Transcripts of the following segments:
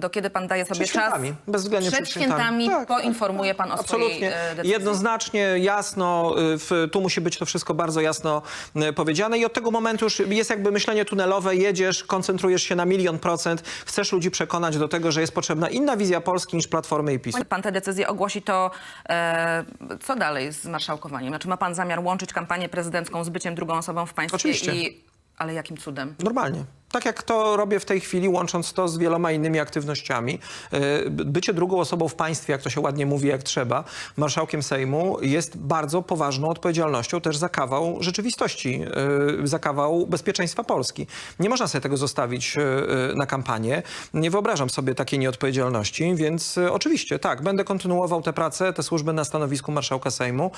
Do kiedy pan daje sobie czas? bezwzględnie Przed przed świętami. świętami Tak, tak, poinformuje pan o swojej Absolutnie. e, decyzji. Jednoznacznie, jasno, y, w, tu musi być to wszystko bardzo jasno y, powiedziane i od tego momentu już jest jakby myślenie tunelowe, jedziesz, koncentrujesz się na milion procent, chcesz ludzi przekonać do tego, że jest potrzebna inna wizja Polski niż Platformy i PiS. Pan tę decyzję ogłosi, to e, co dalej z marszałkowaniem? Znaczy ma pan zamiar łączyć kampanię prezydencką z byciem drugą osobą w państwie? Oczywiście. I, ale jakim cudem? Normalnie. Tak jak to robię w tej chwili, łącząc to z wieloma innymi aktywnościami. Y, Bycie drugą osobą w państwie, jak to się ładnie mówi, jak trzeba, marszałkiem Sejmu jest bardzo poważną odpowiedzialnością też za kawał rzeczywistości, y, za kawał bezpieczeństwa Polski. Nie można sobie tego zostawić y, na kampanię. Nie wyobrażam sobie takiej nieodpowiedzialności, więc oczywiście tak, będę kontynuował tę pracę, tę służbę na stanowisku marszałka Sejmu.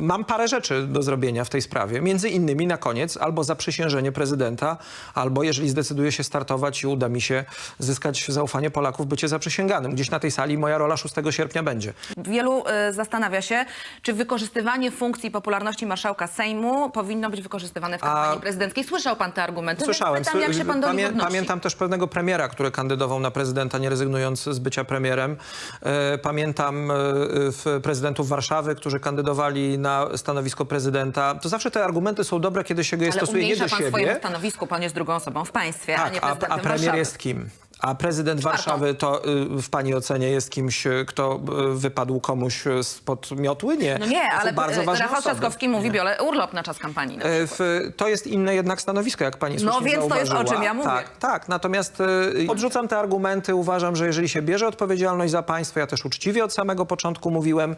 Mam parę rzeczy do zrobienia w tej sprawie. Między innymi na koniec albo zaprzysiężenie prezydenta, albo jeżeli zdecyduję się startować i uda mi się zyskać zaufanie Polaków, bycie zaprzysięganym. Gdzieś na tej sali moja rola 6 sierpnia będzie. Wielu e, zastanawia się, czy wykorzystywanie funkcji popularności marszałka Sejmu powinno być wykorzystywane w kampanii A- prezydenckiej. Słyszał pan te argumenty? Słyszałem. Pytam, jak się pan do Pamię- odnosi. Pamiętam też pewnego premiera, który kandydował na prezydenta, nie rezygnując z bycia premierem. E, Pamiętam e, prezydentów Warszawy, którzy kandydowali na stanowisko prezydenta. To zawsze te argumenty są dobre, kiedy się je Ale stosuje nie do pan siebie. swojemu stanowisku, pan jest drugą osobą w państwie, a Tak, nie a, prezydentem a premier Warszawy. jest kim? A prezydent Czwartą. Warszawy to y, w pani ocenie jest kimś, y, kto y, wypadł komuś spod miotły? Nie. No nie, ale bardzo ważne Rafał osoby. Trzaskowski mówi, biorę urlop na czas kampanii. E, W, to jest inne jednak stanowisko, jak pani No więc to jest o zauważyła. czym ja mówię. Tak, tak. Natomiast odrzucam te argumenty. Uważam, że jeżeli się bierze odpowiedzialność za państwo, ja też uczciwie od samego początku mówiłem,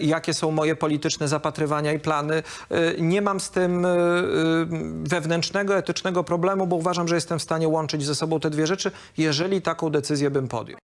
jakie są moje polityczne zapatrywania i plany. Nie mam z tym wewnętrznego, etycznego problemu, bo uważam, że jestem w stanie łączyć ze sobą te dwie rzeczy, jeżeli taką decyzję bym podjął.